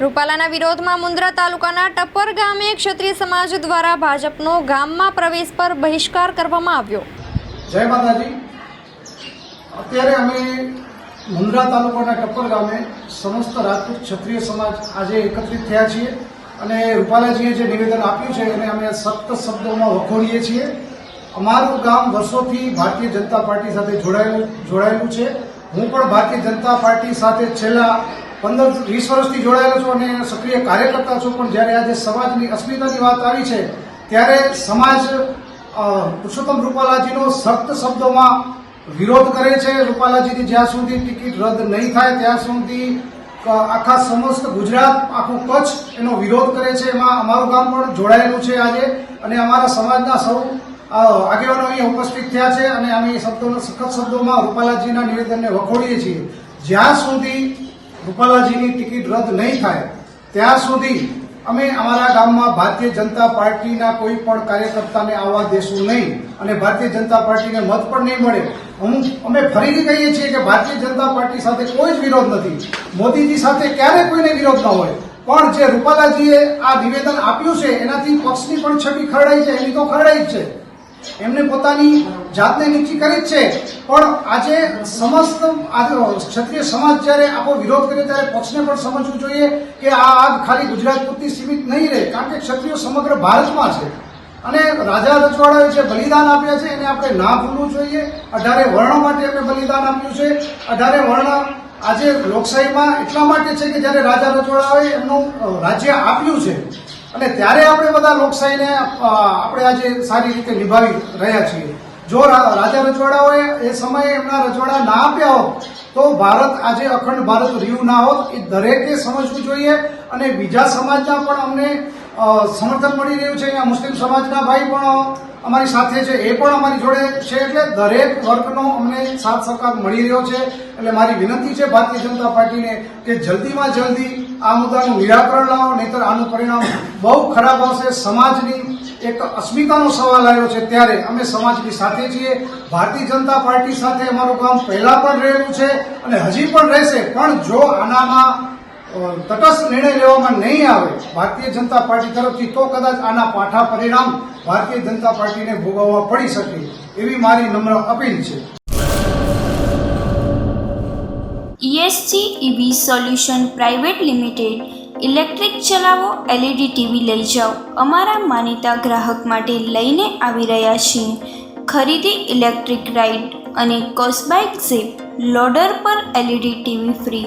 રૂપાલાના વિરોધમાં મુન્દ્રા તાલુકાના ટપ્પર ગામે ક્ષત્રિય સમાજ દ્વારા ભાજપનો ગામમાં પ્રવેશ પર બહિષ્કાર કરવામાં આવ્યો. જય માતાજી. અત્યારે અમે મુન્દ્રા તાલુકાના ટપ્પર ગામે સમસ્ત રાજપૂત ક્ષત્રિય સમાજ આજે એકત્રિત થયા છીએ અને રૂપાલાજીએ જે નિવેદન આપ્યું છે એને અમે સખ્ત શબ્દોમાં વખોડીએ છીએ. અમારું ગામ વર્ષોથી ભારતીય જનતા પાર્ટી સાથે જોડાયેલું જોડાયેલું છે. હું પણ ભારતીય જનતા પાર્ટી સાથે છેલ્લા પંદર વીસ વર્ષથી જોડાયેલો છું અને સક્રિય કાર્યકર્તા છું. પણ જ્યારે આજે સમાજની અસ્મિતાની વાત આવી છે, ત્યારે સમાજ પુરુષોત્તમ રૂપાલાજીનો સખ્ત શબ્દોમાં વિરોધ કરે છે. રૂપાલાજીની જ્યાં સુધી ટિકિટ રદ નહીં થાય, ત્યાં સુધી આખા સમસ્ત ગુજરાત, આખું કચ્છ એનો વિરોધ કરે છે. એમાં અમારું ગામ પણ જોડાયેલું છે આજે અને અમારા સમાજના સૌ આગેવાનો અહીંયા ઉપસ્થિત થયા છે અને અમે શબ્દોના સખત શબ્દોમાં રૂપાલાજીના નિવેદનને વખોડીએ છીએ. જ્યાં સુધી રૂપાલાજીની ટિકિટ રદ નહીં થાય, ત્યાં સુધી અમે અમારા ગામમાં ભારતીય જનતા પાર્ટીના કોઈ પણ કાર્યકર્તાને આવવા દેશું નહીં અને ભારતીય જનતા પાર્ટીને મત પણ નહીં મળે. હું અમે ફરીથી કહીએ છીએ કે ભારતીય જનતા પાર્ટી સાથે કોઈ જ વિરોધ નથી. મોદીજી સાથે ક્યારે કોઈને વિરોધ ન હોય. પણ જે રૂપાલાજીએ આ નિવેદન આપ્યું છે, એનાથી પક્ષની પણ છબી ખરડાઈ છે, એની તો ખરડાઈ જ છે. એમને પોતાની જાતને નીચી કરી છે. પણ આજે સમસ્ત ક્ષત્રિય સમાજ જ્યારે આપણો વિરોધ કરે ત્યારે પક્ષને પણ સમજવું જોઈએ કે આ આગ ખાલી ગુજરાત પૂરતી સીમિત નહીં રહે, કારણ કે ક્ષત્રિયો સમગ્ર ભારતમાં છે. અને રાજા રજવાડાએ જે બલિદાન આપ્યા છે, એને આપણે ના ભૂલવું જોઈએ. અઢારે વર્ણ માટે એમને બલિદાન આપ્યું છે. અઢારે વર્ણ આજે લોકશાહીમાં એટલા માટે છે કે જ્યારે રાજા રજવાડાએ એમનું રાજ્ય આપ્યું છે. અને ત્યારે આપણે બધા લોકશાહીને આપણે આજે સારી રીતે નિભાવી રહ્યા છીએ. જો રાજા રજવાડાઓએ એ સમયે એમના રજવાડા ના આપ્યા હોત, તો ભારત આજે અખંડ ભારત રહ્યું ના હોત. એ દરેકે સમજવું જોઈએ અને બીજા સમાજના પણ અમને સમર્થન મળી રહ્યું છે અહીંયા મુસ્લિમ સમાજના ભાઈ પણ અમારી સાથે છે, એ પણ અમારી જોડે છે એટલે દરેક વર્ગનો અમને સાથ સહકાર મળી રહ્યો છે. એટલે મારી વિનંતી છે ભારતીય જનતા પાર્ટીને કે જલ્દીમાં જલ્દી આ મુદ્દાનું નિરાકરણ લાવો, નહીતર આનું પરિણામ બહુ ખરાબ આવશે. સમાજની એક અસ્મિતાનો સવાલ આવ્યો છે, ત્યારે અમે સમાજની સાથે છીએ. ભારતીય જનતા પાર્ટી સાથે અમારું કામ પહેલા પણ રહેલું છે અને હજી પણ રહેશે. પણ જો આનામાં તટસ્થ નિર્ણય લેવામાં નહીં આવે. ભારતીય જનતા પાર્ટી તરફથી તો કદાચ આના પાઠા પરિણામ ભારતીય જનતા પાર્ટીને ભોગવવા પડી શકે એવી મારી નમ્ર અપીલ છે. ESC EV solution private limited electric ચલાવો એલઈડી ટીવી લઈ જાઓ. અમારા માનીતા ગ્રાહક માટે લઈને આવી રહ્યા છીએ. ખરીદી ઇલેક્ટ્રિક રાઇડ અને કોસ્બાઇક ઝીપ લોડર પર એલઈડી ટીવી ફ્રી